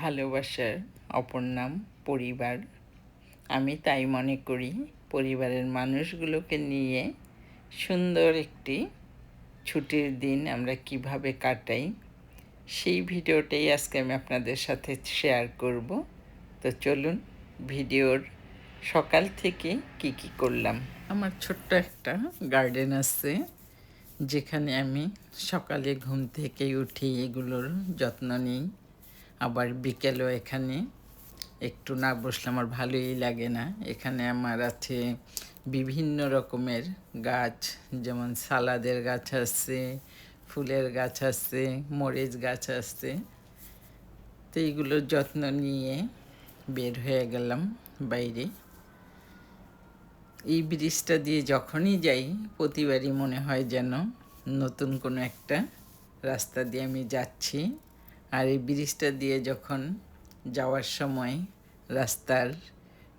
ভালোবাসার অপর নাম পরিবার। আমি তাই মনে করি পরিবারের মানুষগুলোকে নিয়ে সুন্দর একটি ছুটির দিন আমরা কীভাবে কাটাই, সেই ভিডিওটাই আজকে আমি আপনাদের সাথে শেয়ার করব। তো চলুন, ভিডিওর সকাল থেকে কি কি করলাম। আমার ছোট্ট একটা গার্ডেন আছে, যেখানে আমি সকালে ঘুম থেকে উঠি, এগুলোর যত্ন নিই। আবার বিকেলও এখানে। একটু না বসলে আমার ভালোই লাগে না। এখানে আমার আছে বিভিন্ন রকমের গাছ, যেমন সালাদের গাছ আছে, ফুলের গাছ আছে, মরিচ গাছ আছে। তো এইগুলোর যত্ন নিয়ে বের হয়ে গেলাম বাইরে। এই ব্রিজটা দিয়ে যখনই যাই, প্রতিবারই মনে হয় যেন নতুন কোনো একটা রাস্তা দিয়ে আমি যাচ্ছি। আর এই ব্রিজটা দিয়ে যখন যাওয়ার সময় রাস্তার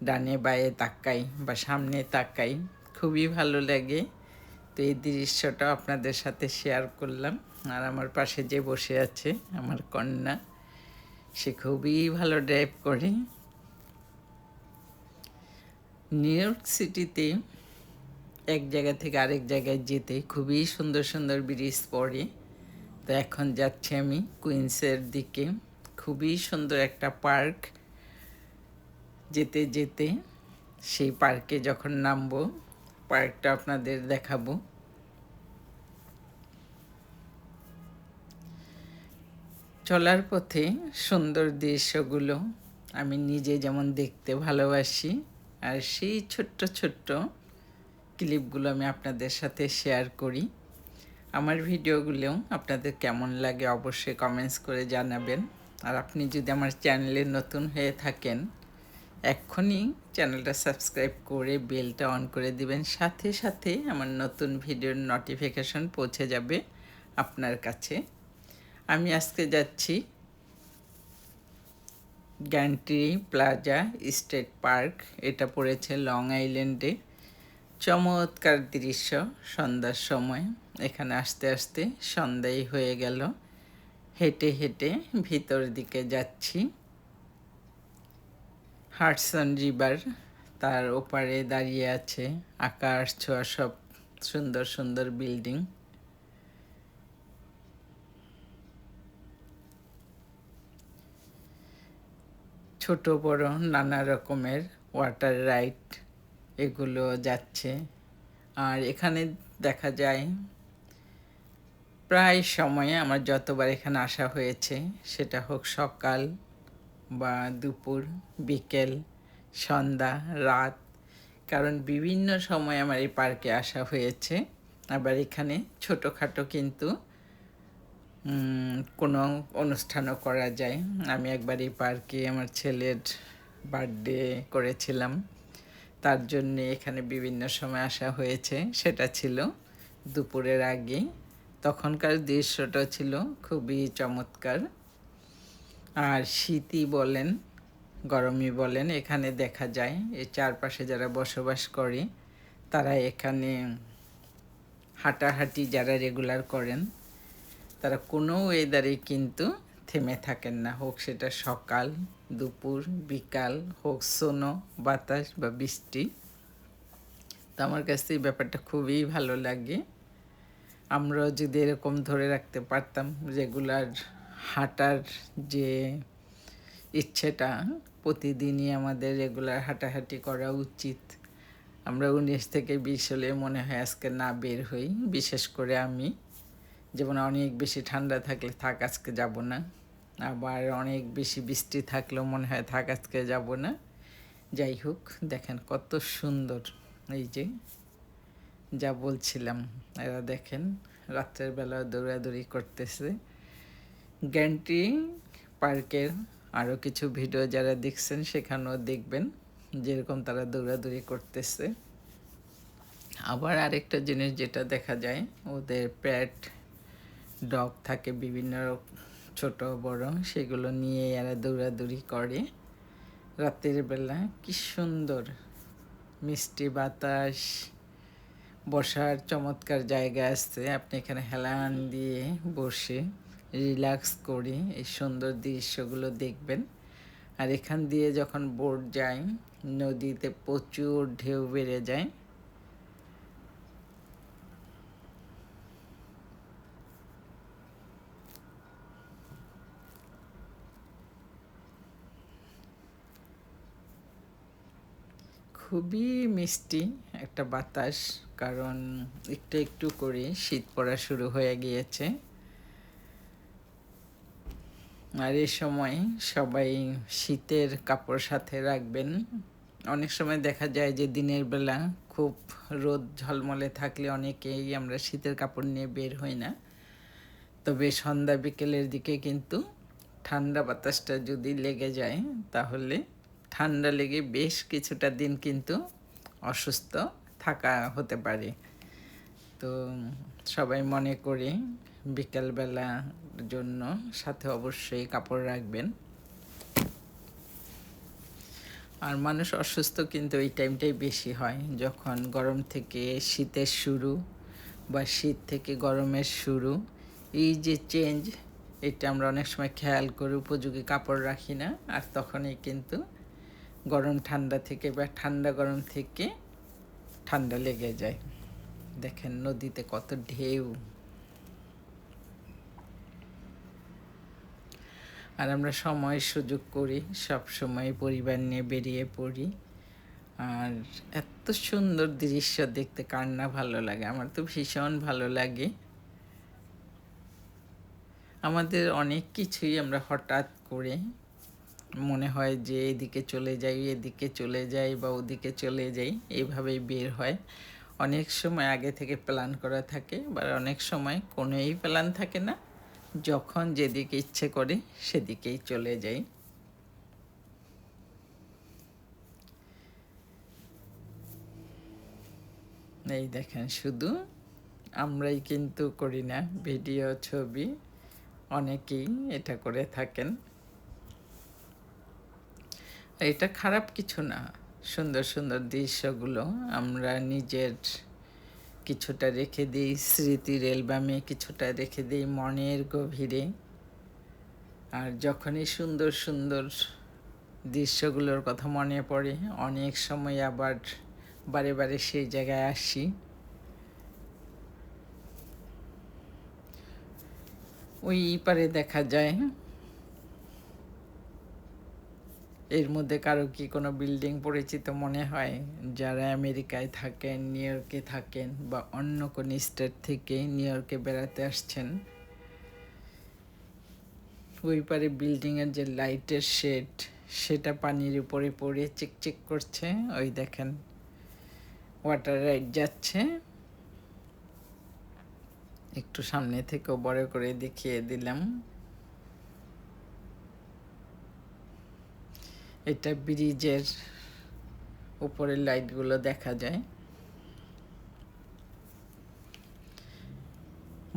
ডানে বায়ে তাকাই বা সামনে তাকাই, খুবই ভালো লাগে। তো এই দৃশ্যটা আপনাদের সাথে শেয়ার করলাম। আর আমার পাশে যে বসে আছে, আমার কন্যা, সে খুবই ভালো ড্রাইভ করে। নিউ ইয়র্ক সিটিতে এক জায়গা থেকে আরেক জায়গায় যেতে খুবই সুন্দর সুন্দর ব্রিজ পড়ে। তো এখন যাচ্ছি আমি কুইন্সের দিকে। খুবই সুন্দর একটা পার্ক। যেতে যেতে সেই পার্কে যখন নামবো, পার্কটা আপনাদের দেখাবো। চলার পথে সুন্দর দৃশ্যগুলো আমি নিজে যেমন দেখতে ভালোবাসি, আর সেই ছোট্ট ছোট্ট ক্লিপগুলো আমি আপনাদের সাথে শেয়ার করি। আমার ভিডিওগুলোও আপনাদের কেমন লাগে অবশ্যই কমেন্টস করে জানাবেন। আর আপনি যদি আমার চ্যানেলে নতুন হয়ে থাকেন, এক্ষুনি চ্যানেলটা সাবস্ক্রাইব করে বেলটা অন করে দিবেন। সাথে সাথে আমার নতুন ভিডিওর নোটিফিকেশন পৌঁছে যাবে আপনার কাছে। আমি আজকে যাচ্ছি গ্যান্ট্রি প্লাজা স্টেট পার্ক। এটা পড়েছে লং আইল্যান্ডে। চমৎকার দৃশ্য, সন্ধ্যার সময়। এখানে আসতে আসতে সন্ধ্যাই হয়ে গেল। হেঁটে হেঁটে ভিতর দিকে যাচ্ছি। হাটসন রিভার তার ওপারে দাঁড়িয়ে আছে। আকাশ ছোঁয়া সব সুন্দর সুন্দর বিল্ডিং। ছোট, বড়, নানা রকমের ওয়াটার রাইড এগুলো যাচ্ছে। আর এখানে দেখা যায় প্রায় সময়ে আমার যতবার এখানে আসা হয়েছে, সেটা হোক সকাল বা দুপুর, বিকেল, সন্ধ্যা, রাত, কারণ বিভিন্ন সময় আমার এই পার্কে আসা হয়েছে। আবার এখানে ছোটোখাটো কিন্তু কোনো অনুষ্ঠানও করা যায়। আমি একবার এই পার্কে আমার ছেলের বার্থডে করেছিলাম। তার জন্য এখানে বিভিন্ন সময় আসা হয়েছে। সেটা ছিল দুপুরের আগে। তখনকার দৃশ্যটা ছিল খুবই চমৎকার। আর শীতই বলেন, গরমই বলেন, এখানে দেখা যায় এই চারপাশে যারা বসবাস করে, তারা এখানে হাঁটাহাঁটি যারা রেগুলার করেন, তারা কোনো ওয়েদারে কিন্তু থেমে থাকেন না। হোক সেটা সকাল, দুপুর, বিকাল, হোক সোনো, বাতাস বা বৃষ্টি। তো আমার কাছে এই ব্যাপারটা খুবই ভালো লাগে। আমরাও যদি এরকম ধরে রাখতে পারতাম রেগুলার হাঁটার যে ইচ্ছেটা, প্রতিদিনই আমাদের রেগুলার হাঁটাহাঁটি করা উচিত। আমরা উনিশ থেকে বিশ হলে মনে হয় আজকে না বের হই। বিশেষ করে আমি। যেমন অনেক বেশি ঠান্ডা থাকলে থাক, আজকে যাব না। আবার অনেক বেশি বৃষ্টি থাকলেও মনে হয় থাক, আজকে যাব না। যাই হোক, দেখেন কত সুন্দর। এই যে যা বলছিলাম, এরা দেখেন রাত্রের বেলা দৌড়াদৌড়ি করতেছে। গ্যান্টি পার্কের আরও কিছু ভিডিও যারা দেখছেন সেখানেও দেখবেন যেরকম তারা দৌড়াদৌড়ি করতেছে। আবার আরেকটা জিনিস যেটা দেখা যায়, ওদের প্যাট, ডগ থাকে বিভিন্ন ছোট বড়, সেগুলো নিয়ে এরা দৌড়াদৌড়ি করে। রাতের বেলা কি সুন্দর, মিষ্টি বাতাস বসার চমৎকার জায়গা আছে। আপনি এখানে হেলান দিয়ে বসে রিল্যাক্স করি এই সুন্দর দৃশ্যগুলো দেখবেন। আর এখান দিয়ে যখন বোট যায়, নদীতে প্রচুর ঢেউ বেড়ে যায়। খুবই মিষ্টি একটা বাতাস, কারণ একটু একটু করে শীত পড়া শুরু হয়ে গিয়েছে। আর এ সময় সবাই শীতের কাপড় সাথে রাখবেন। অনেক সময় দেখা যায় যে দিনের বেলা খুব রোদ ঝলমলে থাকলে অনেকেই আমরা শীতের কাপড় নিয়ে বের হই না। তবে সন্ধ্যা বিকেলের দিকে কিন্তু ঠান্ডা বাতাসটা যদি লেগে যায়, তাহলে ঠান্ডা লেগে বেশ কিছুটা দিন কিন্তু অসুস্থ থাকা হতে পারে। তো সবাই মনে করে বিকালবেলা জন্য সাথে অবশ্যই কাপড় রাখবেন। আর মানুষ অসুস্থ কিন্তু এই টাইমটাই বেশি হয়, যখন গরম থেকে শীতের শুরু বা শীত থেকে গরমের শুরু। এই যে চেঞ্জ এটা আমরা অনেক সময় খেয়াল করে, উপযোগী কাপড় রাখি না, আর তখনই কিন্তু গরম ঠান্ডা থেকে বা ঠান্ডা গরম থেকে ঠান্ডা লেগে যায়। দেখেন নদীতে কত ঢেউ। আর আমরা সময় সুযোগ করি, সব সময় পরিবার নিয়ে বেরিয়ে পড়ি। আর এত সুন্দর দৃশ্য দেখতে, কার না ভালো লাগে? আমার তো ভীষণ ভালো লাগে। আমাদের অনেক কিছুই আমরা হঠাৎ করে মনে হয় যে এদিকে চলে যাই, এদিকে চলে যাই বা ওদিকে চলে যাই, এইভাবেই বের হয়। অনেক সময় আগে থেকে প্ল্যান করা থাকে বা অনেক সময় কোনোই প্ল্যান থাকে না। যখন যেদিকে ইচ্ছে করে, সেদিকেই চলে যাই। এই দেখেন, শুধু আমরাই কিন্তু করি না, ভিডিও, ছবি, অনেকেই এটা করে থাকেন। এটা খারাপ কিছু না। সুন্দর সুন্দর দৃশ্যগুলো আমরা নিজের কিছুটা রেখে দিই, স্মৃতির অ্যালবামে কিছুটা রেখে দিই মনের গভীরে। আর যখনই সুন্দর সুন্দর দৃশ্যগুলোর কথা মনে পড়ে, অনেক সময় আবার বারে বারে সেই জায়গায় আসি। ওই পারে দেখা যায় এর মধ্যে কারও কি কোনো বিল্ডিং পরিচিত মনে হয়? যারা আমেরিকায় থাকেন নিউ ইয়র্কে থাকেন বা অন্য কোনো স্টেট থেকে নিউ ইয়র্কে বেড়াতে আসছেন? ওই পারে বিল্ডিংয়ের যে লাইটের শেড সেটা পানির উপরে পড়ে চিকচিক করছে। ওই দেখেন ওয়াটার রাইড যাচ্ছে। একটু সামনে থেকেও বড় করে দেখিয়ে দিলাম। এটা ব্রিজের উপরের লাইটগুলো দেখা যায়।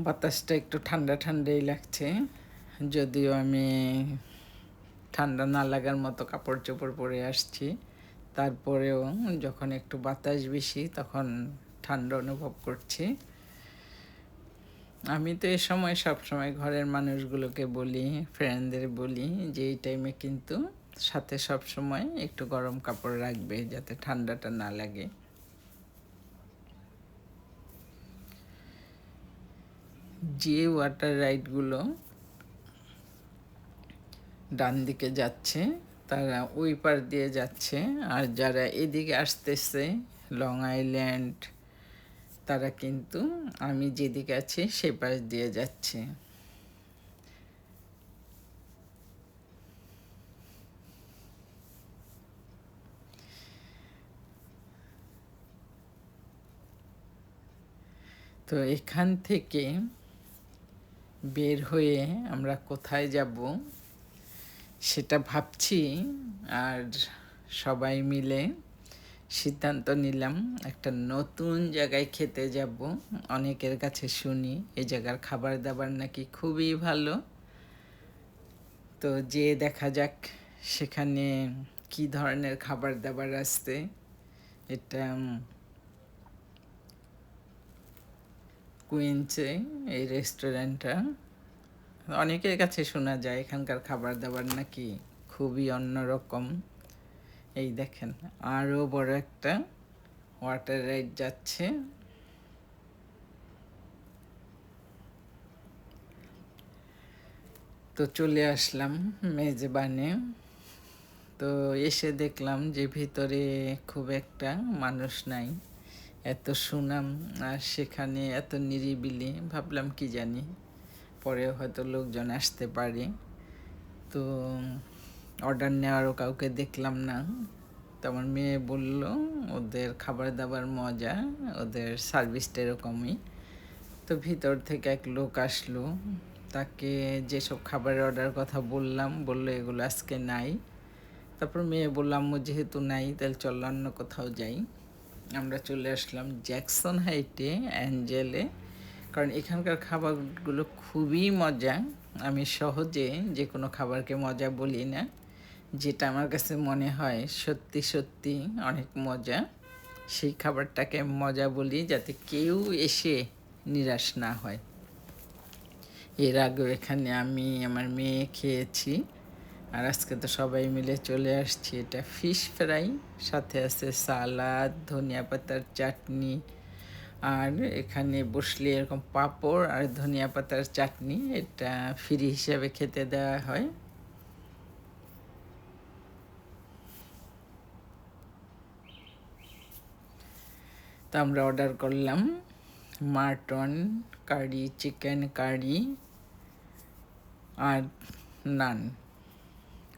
বাতাসটা একটু ঠান্ডা ঠান্ডাই লাগছে, যদিও আমি ঠান্ডা না লাগার মতো কাপড় চোপড় পরে আসছি। তারপরেও যখন একটু বাতাস বেশি, তখন ঠান্ডা অনুভব করছি। আমি তো এ সময় সবসময় ঘরের মানুষগুলোকে বলি ফ্রেন্ডদের বলি যে, এই টাইমে কিন্তু সাথে সব সময় একটু গরম কাপড় রাখবে যাতে ঠান্ডাটা না লাগে। যে ওয়াটার রাইডগুলো ডান দিকে যাচ্ছে, তারা ওই পার দিয়ে যাচ্ছে। আর যারা এদিকে আসতেছে লং আইল্যান্ড তারা কিন্তু আমি যেদিকে আছি, সে পাশ দিয়ে যাচ্ছে। তো এখান থেকে বের হয়ে আমরা কোথায় যাব সেটা ভাবছি আর সবাই মিলে সিদ্ধান্ত নিলাম একটা নতুন জায়গায় খেতে যাব। অনেকের কাছে শুনি এই জায়গার খাবার দাবার নাকি খুবই ভালো। তো যে দেখা যাক সেখানে কি ধরনের খাবার দাবার আসতে এটা কুইন্সে এই রেস্টুরেন্টটা। অনেকের কাছে শোনা যায়, এখানকার খাবার দাবার নাকি খুবই অন্যরকম। এই দেখেন আরও বড় একটা ওয়াটার রাইড যাচ্ছে। তো চলে আসলাম মেজবানে। তো এসে দেখলাম যে ভিতরে খুব একটা মানুষ নাই। এত সুনাম আর সেখানে এত নিরিবিলি, ভাবলাম কি জানি, পরে হয়তো লোকজন আসতে পারে। তো অর্ডার নেওয়ারও কাউকে দেখলাম না। তো আমার মেয়ে বলল, ওদের খাবার দাবার মজা, ওদের সার্ভিসটা এরকমই। তো ভিতর থেকে এক লোক আসলো। তাকে যেসব খাবারের অর্ডার কথা বললাম, বলল, এগুলো আজকে নাই। তারপর মেয়ে বললাম যেহেতু নাই, তাহলে চল অন্য কোথাও যাই। আমরা চলে আসলাম জ্যাকসন হাইটে, অ্যাঞ্জেলে। কারণ এখানকার খাবারগুলো খুবই মজা। আমি সহজে যে কোনো খাবারকে মজা বলি না। যেটা আমার কাছে মনে হয় সত্যি সত্যি অনেক মজা। সেই খাবারটাকে মজা বলি যাতে কেউ এসে নিরাশ না হয়। এর আগেও এখানে আমি, আমার মেয়ে খেয়েছি। আর আজকে তো সবাই মিলে চলে আসছি, এটা ফিশ ফ্রাই সাথে আছে সালাদ, ধনিয়া পাতার চাটনি, আর এখানে বসলে এরকম পাঁপড় আর ধনিয়া পাতার চাটনি, এটা ফ্রি হিসাবে খেতে দেওয়া হয়। তো আমরা অর্ডার করলাম মাটন কারি চিকেন কারি আর নান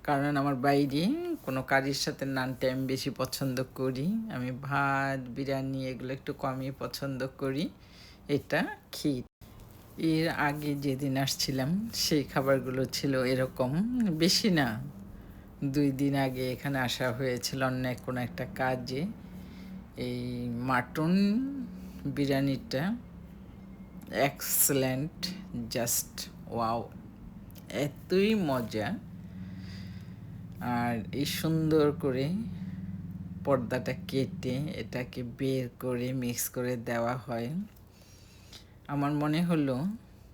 কারণ আমার বাইরে কোনো কারির সাথে নানটা আমি বেশি পছন্দ করি। আমি ভাত, বিরিয়ানি এগুলো একটু কমই পছন্দ করি। এটা ক্ষীর। এর আগে যেদিন আসছিলাম, সেই খাবারগুলো ছিল এরকম। বেশি না, দুই দিন আগে এখানে আসা হয়েছিল অন্য কোনো একটা কাজে। এই মাটন বিরিয়ানিটা এক্সেলেন্ট জাস্ট ওয়াও এতই মজা। আর এই সুন্দর করে পর্দাটা কেটে এটাকে বের করে মিক্স করে দেওয়া হয়। আমার মনে হলো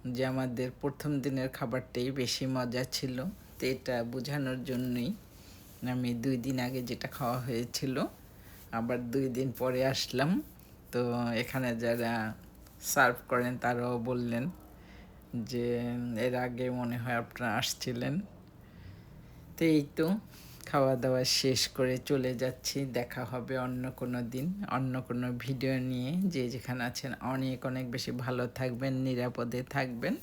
যে আমাদের প্রথম দিনের খাবারটাই বেশি মজা ছিল, তো এটা বোঝানোর জন্যই আমি দুই দিন আগে যেটা খাওয়া হয়েছিল, আবার দুই দিন পরে আসলাম। তো এখানে যারা সার্ভ করেন তারাও বললেন যে, এর আগে মনে হয় আপনারা আসছিলেন। তো এই তো খাওয়া দাওয়া শেষ করে চলে যাচ্ছি, দেখা হবে অন্য কোনো দিন, অন্য কোনো ভিডিও নিয়ে। যে যেখানে আছেন অনেক অনেক বেশি ভালো থাকবেন, নিরাপদে থাকবেন।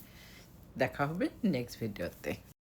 দেখা হবে নেক্সট ভিডিওতে